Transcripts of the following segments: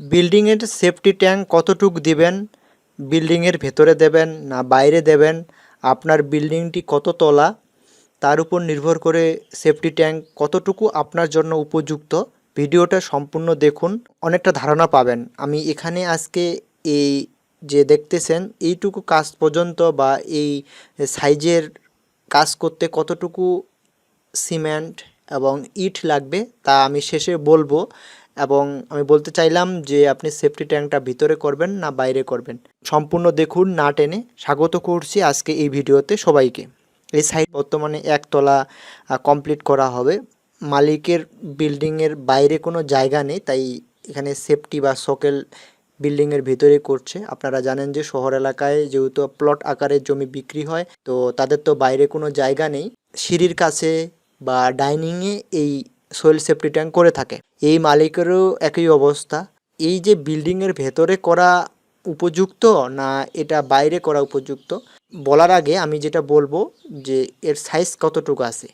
বিল্ডিংয়ের safety tank কতটুক দিবেন? বিল্ডিংয়ের ভেতরে দেবেন না বাইরে দেবেন? আপনার বিল্ডিংটি কত তলা? তার উপর নির্ভর করে সেফটি ট্যাঙ্ক কতটুকু আপনার জন্য উপযুক্ত? ভিডিওটা সম্পূর্ণ দেখুন, অনেকটা ধারণা পাবেন। আমি এখানে আজকে এই যে দেখতেছেন, এইটুকু কাজ পর্যন্ত বা এই সাইজের কাজ করতে কতটুকু সিমেন্ট এবং ইট লাগবে তা আমি শেষে বলব। এবং আমি বলতে চাইলাম যে আপনি সেফটি ট্যাঙ্কটা ভিতরে করবেন না বাইরে করবেন। সম্পূর্ণ দেখুন, না টেনে স্বাগত করছি আজকে এই ভিডিওতে সবাইকে। এই সাইট বর্তমানে একতলা কমপ্লিট করা হবে। মালিকের বিল্ডিংয়ের বাইরে কোনো জায়গা নেই, তাই এখানে সেফটি বা সকেল বিল্ডিংয়ের ভিতরে করছে। আপনারা জানেন যে শহর এলাকায় যেহেতু প্লট আকারে জমি বিক্রি হয়, তো তাদের তো বাইরে কোনো জায়গা নেই। সিঁড়ির কাছে বা ডাইনিংয়ে এই সোয়েল সেফটি ট্যাঙ্ক করে থাকে। এই মালিকেরও একই অবস্থা। এই যে বিল্ডিংয়ের ভেতরে করা উপযুক্ত না এটা বাইরে করা উপযুক্ত, বলার আগে আমি যেটা বলব যে এর সাইজ কতটুকু আছে?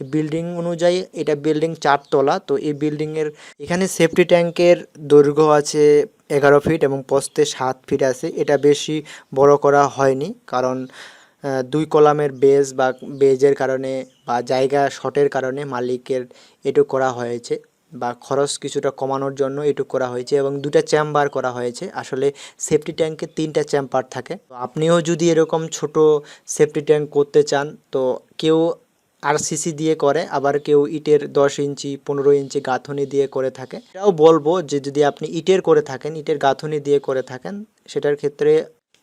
বিল্ডিং অনুযায়ী এটা বিল্ডিং চারতলা তো এই বিল্ডিংয়ের এখানে সেফটি ট্যাঙ্কের দৈর্ঘ্য আছে এগারো ফিট এবং পোস্তে সাত ফিট আছে। এটা বেশি বড় করা হয়নি, কারণ দুই কলামের বেজ বা বেজের কারণে বা জায়গা শর্টের কারণে মালিকের এটু করা হয়েছে বা খরচ কিছুটা কমানোর জন্য এটু করা হয়েছে এবং দুটা চেম্বার করা হয়েছে। আসলে সেফটি ট্যাঙ্কে তিনটা চেম্বার থাকে। আপনিও যদি এরকম ছোট সেফটি ট্যাঙ্ক করতে চান, তো কেউ আরসিসি দিয়ে করে, আবার কেউ ইটের দশ ইঞ্চি, পনেরো ইঞ্চি গাঁথনি দিয়ে করে থাকে। এটাও বলব যে যদি আপনি ইটের করে থাকেন, ইটের গাঁথনি দিয়ে করে থাকেন, সেটার ক্ষেত্রে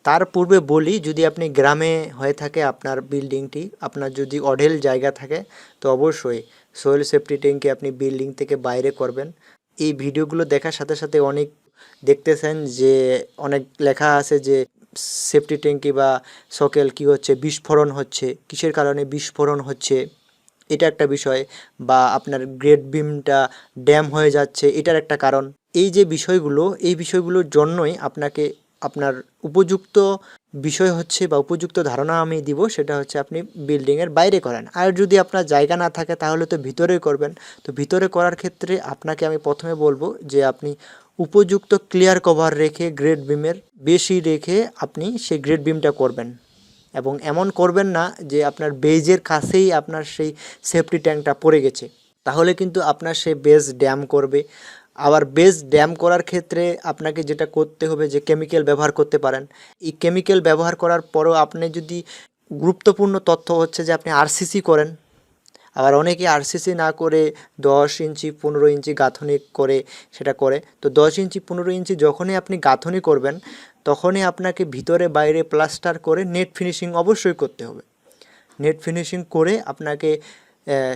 তার পূর্বে বলি, যদি আপনি গ্রামে হয়ে থাকে আপনার বিল্ডিংটি, আপনার যদি অঢেল জায়গা থাকে, তো অবশ্যই সোয়েল সেফটি ট্যাঙ্কে আপনি বিল্ডিং থেকে বাইরে করবেন। এই ভিডিওগুলো দেখার সাথে সাথে অনেক দেখতেছেন যে, অনেক লেখা আছে যে সেফটি ট্যাঙ্কি বা সকেল কি হচ্ছে, বিস্ফোরণ হচ্ছে, কিসের কারণে বিস্ফোরণ হচ্ছে, এটা একটা বিষয়, বা আপনার গ্রেড বিমটা ড্যাম হয়ে যাচ্ছে, এটার একটা কারণ। এই যে বিষয়গুলো, এই বিষয়গুলোর জন্যই আপনাকে আপনার উপযুক্ত বিষয় হচ্ছে বা উপযুক্ত ধারণা আমি দিব, সেটা হচ্ছে আপনি বিল্ডিংয়ের বাইরে করেন। আর যদি আপনার জায়গা না থাকে, তাহলে তো ভিতরে করবেন। তো ভিতরে করার ক্ষেত্রে আপনাকে আমি প্রথমে বলব যে আপনি উপযুক্ত ক্লিয়ার কভার রেখে গ্রেড বিমের বেশি রেখে আপনি সেই গ্রেড বিমটা করবেন। এবং এমন করবেন না যে আপনার বেজের কাছেই আপনার সেই সেফটি ট্যাঙ্কটা পড়ে গেছে। তাহলে কিন্তু আপনার সেই বেজ ড্যাম করবে। আবার বেজ ড্যাম করার ক্ষেত্রে আপনাকে যেটা করতে হবে যে কেমিক্যাল ব্যবহার করতে পারেন। এই কেমিক্যাল ব্যবহার করার পরও আপনি যদি গুরুত্বপূর্ণ তথ্য হচ্ছে যে আপনি আরসিসি করেন, আবার অনেকে আরসিসি না করে দশ ইঞ্চি, পনেরো ইঞ্চি গাঁথনি করে সেটা করে। তো দশ ইঞ্চি, পনেরো ইঞ্চি যখনই আপনি গাঁথনি করবেন, তখনই আপনাকে ভিতরে, বাইরে প্লাস্টার করে নেট ফিনিশিং অবশ্যই করতে হবে। নেট ফিনিশিং করে আপনাকে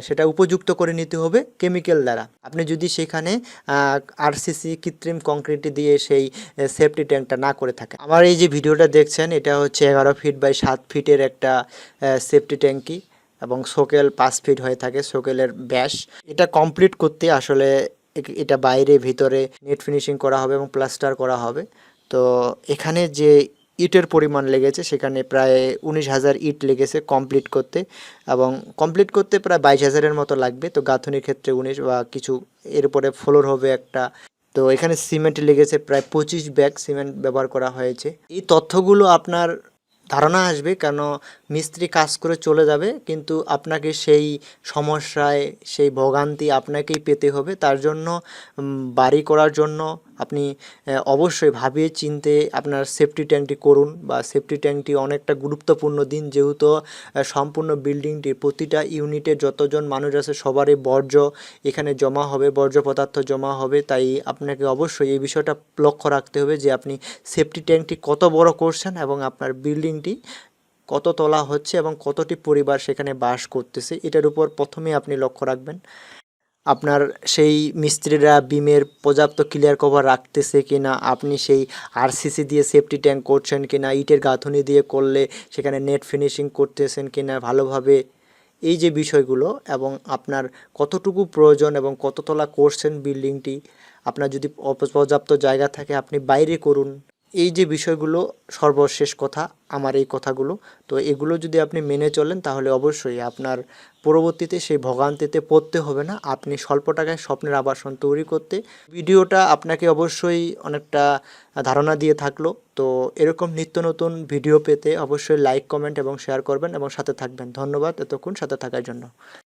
সেটা উপযুক্ত করে নিতে হবে কেমিক্যাল দ্বারা। আপনি যদি সেখানে আরসিসি কৃত্রিম কংক্রিট দিয়ে সেই সেফটি ট্যাঙ্কটা না করে থাকেন। আমার এই যে ভিডিওটা দেখছেন, এটা হচ্ছে এগারো ফিট বাই সাত ফিটের একটা সেফটি ট্যাঙ্কি এবং সোকেল পাঁচ ফিট হয়ে থাকে, সোকেলের ব্যাস। এটা কমপ্লিট করতে আসলে এটা বাইরে, ভিতরে নেট ফিনিশিং করা হবে এবং প্লাস্টার করা হবে। তো এখানে যে ইটের পরিমাণ লেগেছে, সেখানে প্রায় উনিশ হাজার ইট লেগেছে কমপ্লিট করতে এবং কমপ্লিট করতে প্রায় বাইশ হাজারের মতো লাগবে। তো গাঁথনির ক্ষেত্রে উনিশ বা কিছু এর উপরে ফ্লোর হবে একটা। তো এখানে সিমেন্ট লেগেছে প্রায় পঁচিশ ব্যাগ সিমেন্ট ব্যবহার করা হয়েছে। এই তথ্যগুলো আপনার ধারণা আসবে কেন মিস্ত্রি কাজ করে চলে যাবে, কিন্তু আপনাকে সেই সমস্যায়, সেই ভোগান্তি আপনাকেই পেতে হবে। তার জন্য বাড়ি করার জন্য আপনি অবশ্যই ভাবিয়ে চিনতে আপনার সেফটি ট্যাঙ্কটি করুন বা সেফটি ট্যাঙ্কটি অনেকটা গুরুত্বপূর্ণ দিন। যেহেতু সম্পূর্ণ বিল্ডিংটির প্রতিটা ইউনিটে যতজন মানুষ আছে সবারই বর্জ্য এখানে জমা হবে, বর্জ্য পদার্থ জমা হবে। তাই আপনাকে অবশ্যই এই বিষয়টা লক্ষ্য রাখতে হবে যে আপনি সেফটি ট্যাঙ্কটি কত বড় করছেন এবং আপনার বিল্ডিংটি কত তলা হচ্ছে এবং কতটি পরিবার সেখানে বাস করতেছে। এটার উপর প্রথমে আপনি লক্ষ্য রাখবেন। আপনার সেই মিস্ত্রিরা বিমের পর্যাপ্ত ক্লিয়ার কভার রাখতেছে কি না আপনি সেই আরসিসি দিয়ে সেফটি ট্যাঙ্ক করছেন কি না ইটের গাঁথনি দিয়ে করলে সেখানে নেট ফিনিশিং করতেছেন কি না ভালোভাবে, এই যে বিষয়গুলো এবং আপনার কতটুকু প্রয়োজন এবং কততলা করছেন বিল্ডিংটি আপনার যদি পর্যাপ্ত জায়গা থাকে আপনি বাইরে করুন। এই যে বিষয়গুলো সর্বশেষ কথা, আমার এই কথাগুলো, তো এগুলো যদি আপনি মেনে চলেন, তাহলে অবশ্যই আপনার পরবর্তীতে সেই ভোগান্তিতে পড়তে হবে না। আপনি স্বল্প টাকায় স্বপ্নের আবাসন তৈরি করতে ভিডিওটা আপনাকে অবশ্যই অনেকটা ধারণা দিয়ে থাকল। তো এরকম নিত্য নতুন ভিডিও পেতে অবশ্যই লাইক, কমেন্ট এবং শেয়ার করবেন এবং সাথে থাকবেন। ধন্যবাদ এতক্ষণ সাথে থাকার জন্য।